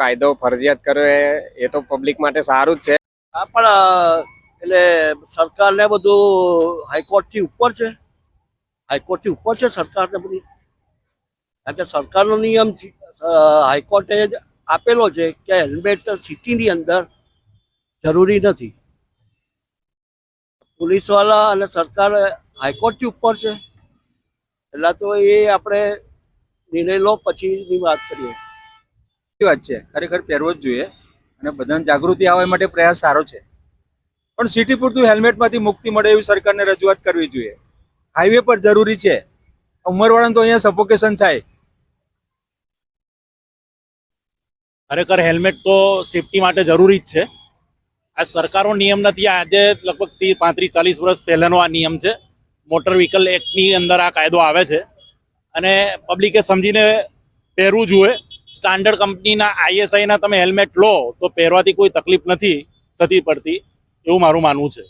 કાયદો, ફરજિયાત કર્યો એ તો પબ્લિક માટે સારું જ છે. આ પણ એટલે સરકારને બધું હાઈકોર્ટથી ઉપર છે? હાઈકોર્ટથી ઉપર છે સરકારને બધી? કારણ કે સરકારનો નિયમ હાઈકોર્ટે જ આપેલો છે કે હેલ્મેટ સિટીની અંદર જરૂરી નથી. પોલીસવાળા અને સરકાર હાઈકોર્ટથી ઉપર છે. એટલે તો એ આપણે નિર્ણય લો, પછીની વાત કરીએ. વાત છે. ખરેખર પહેરવો જ જોઈએ અને બધાને જાગૃતિ આવવા માટે પ્રયાસ સારો છે. પણ સિટી પૂરતું હેલ્મેટમાંથી મુક્તિ મળે એવી સરકારને રજૂઆત કરવી જોઈએ. હાઈવે પર જરૂરી છે. ઉંમરવાળાને તો અહીંયા સફોકેશન થાય. ખરેખર હેલ્મેટ તો સેફટી માટે જરૂરી જ છે. આ સરકારનો નિયમ નથી. આજે લગભગ ત્રીસ પાંત્રીસ ચાલીસ વર્ષ પહેલાનો આ નિયમ છે. મોટર વ્હીકલ એક્ટની અંદર આ કાયદો આવે છે. અને પબ્લિકે સમજીને પહેરવું જોઈએ. સ્ટાન્ડર્ડ કંપનીના આઈએસઆઈના તમે હેલ્મેટ લો, તો પહેરવાથી કોઈ તકલીફ નથી થતી પડતી, એવું મારું માનવું છે.